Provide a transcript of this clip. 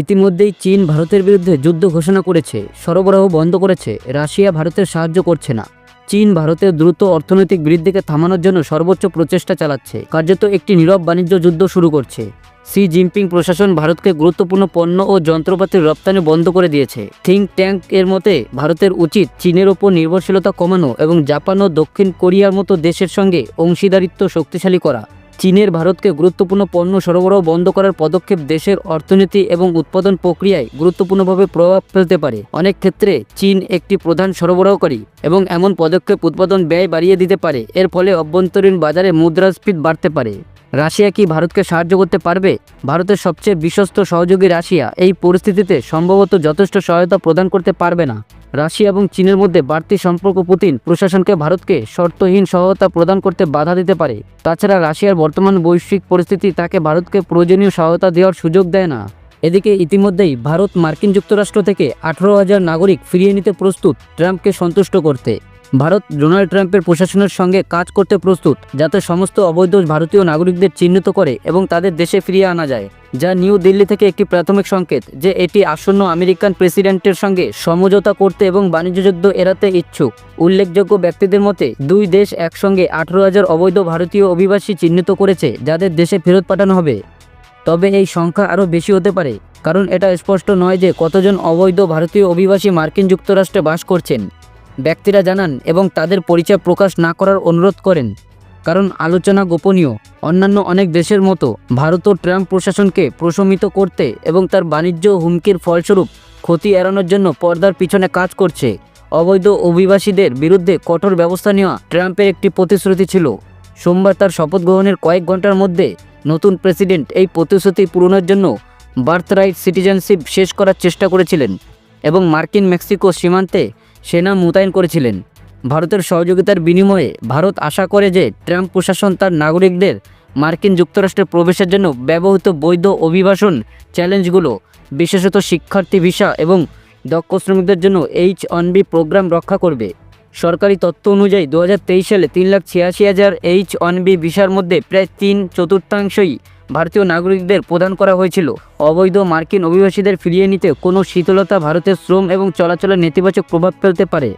ইতিমধ্যেই চীন ভারতের বিরুদ্ধে যুদ্ধ ঘোষণা করেছে, সরবরাহ বন্ধ করেছে, রাশিয়া ভারতের সাহায্য করছে না। চীন ভারতের দ্রুত অর্থনৈতিক বৃদ্ধিকে থামানোর জন্য সর্বোচ্চ প্রচেষ্টা চালাচ্ছে, কার্যত একটি নীরব বাণিজ্য যুদ্ধ শুরু করছে। সি জিনপিং প্রশাসন ভারতকে গুরুত্বপূর্ণ পণ্য ও যন্ত্রপাতির রপ্তানি বন্ধ করে দিয়েছে। থিঙ্ক ট্যাঙ্ক এর মতে, ভারতের উচিত চীনের ওপর নির্ভরশীলতা কমানো এবং জাপান ও দক্ষিণ কোরিয়ার মতো দেশের সঙ্গে অংশীদারিত্ব শক্তিশালী করা। চীনের ভারতকে গুরুত্বপূর্ণ পণ্য সরবরাহ বন্ধ করার পদক্ষেপ দেশের অর্থনীতি এবং উৎপাদন প্রক্রিয়ায় গুরুত্বপূর্ণভাবে প্রভাব ফেলতে পারে। অনেক ক্ষেত্রে চীন একটি প্রধান সরবরাহকারী এবং এমন পদক্ষেপ উৎপাদন ব্যয় বাড়িয়ে দিতে পারে। এর ফলে অভ্যন্তরীণ বাজারে মুদ্রাস্ফীতি বাড়তে পারে। রাশিয়া কি ভারতকে সাহায্য করতে পারবে? ভারতের সবচেয়ে বিশ্বস্ত সহযোগী রাশিয়া এই পরিস্থিতিতে সম্ভবত যথেষ্ট সহায়তা প্রদান করতে পারবে না। রাশিয়া এবং চীনের মধ্যে বাড়তি সম্পর্ক পুতিন প্রশাসনকে ভারতকে শর্তহীন সহায়তা প্রদান করতে বাধা দিতে পারে। তাছাড়া রাশিয়ার বর্তমান বৈশ্বিক পরিস্থিতি তাকে ভারতকে প্রয়োজনীয় সহায়তা দেওয়ার সুযোগ দেয় না। এদিকে ইতিমধ্যেই ভারত মার্কিন যুক্তরাষ্ট্র থেকে আঠারো হাজার নাগরিক ফিরিয়ে নিতে প্রস্তুত ট্রাম্পকে সন্তুষ্ট করতে। ভারত ডোনাল্ড ট্রাম্পের প্রশাসনের সঙ্গে কাজ করতে প্রস্তুত, যাতে সমস্ত অবৈধ ভারতীয় নাগরিকদের চিহ্নিত করে এবং তাদের দেশে ফিরিয়ে আনা যায়, যা নিউ দিল্লি থেকে একটি প্রাথমিক সংকেত যে এটি আসন্ন আমেরিকান প্রেসিডেন্টের সঙ্গে সমঝোতা করতে এবং বাণিজ্যযুদ্ধ এড়াতে ইচ্ছুক। উল্লেখযোগ্য ব্যক্তিদের মতে, দুই দেশ একসঙ্গে আঠারো হাজার অবৈধ ভারতীয় অভিবাসী চিহ্নিত করেছে, যাদের দেশে ফেরত পাঠানো হবে। তবে এই সংখ্যা আরও বেশি হতে পারে, কারণ এটা স্পষ্ট নয় যে কতজন অবৈধ ভারতীয় অভিবাসী মার্কিন যুক্তরাষ্ট্রে বাস করছেন। ব্যক্তিরা জানান এবং তাদের পরিচয় প্রকাশ না করার অনুরোধ করেন। কারণ আলোচনা গোপনীয়। অন্যান্য অনেক দেশের মতো ভারতও ট্রাম্প প্রশাসনকে প্রশমিত করতে এবং তার বাণিজ্য হুমকির ফলস্বরূপ ক্ষতি এড়ানোর জন্য পর্দার পিছনে কাজ করছে। অবৈধ অভিবাসীদের বিরুদ্ধে কঠোর ব্যবস্থা নেওয়া ট্রাম্পের একটি প্রতিশ্রুতি ছিল। সোমবার তার শপথ গ্রহণের কয়েক ঘণ্টার মধ্যে নতুন প্রেসিডেন্ট এই প্রতিশ্রুতি পূরণের জন্য বার্থরাইট সিটিজেনশিপ শেষ করার চেষ্টা করেছিলেন এবং মার্কিন মেক্সিকো সীমান্তে সেনা মোতায়েন করেছিলেন। ভারতের সহযোগিতার বিনিময়ে ভারত আশা করে যে ট্রাম্প প্রশাসন তার নাগরিকদের মার্কিন যুক্তরাষ্ট্রে প্রবেশের জন্য ব্যবহৃত বৈধ অভিবাসন চ্যালেঞ্জগুলো, বিশেষত শিক্ষার্থী ভিসা এবং দক্ষ শ্রমিকদের জন্য এইচ ওয়ান বি প্রোগ্রাম রক্ষা করবে। সরকারি তথ্য অনুযায়ী দু হাজার তেইশ সালে তিন লাখ ছিয়াশি হাজার এইচ ওয়ান বি ভিসার মধ্যে প্রায় তিন চতুর্থাংশই ভারতীয় নাগরিকদের প্রদান করা হয়েছিল। অবৈধ মার্কিন অভিবাসীদের ফিরিয়ে নিতে কোনো শীতলতা ভারতের শ্রম এবং চলাচলের নেতিবাচক প্রভাব ফেলতে পারে।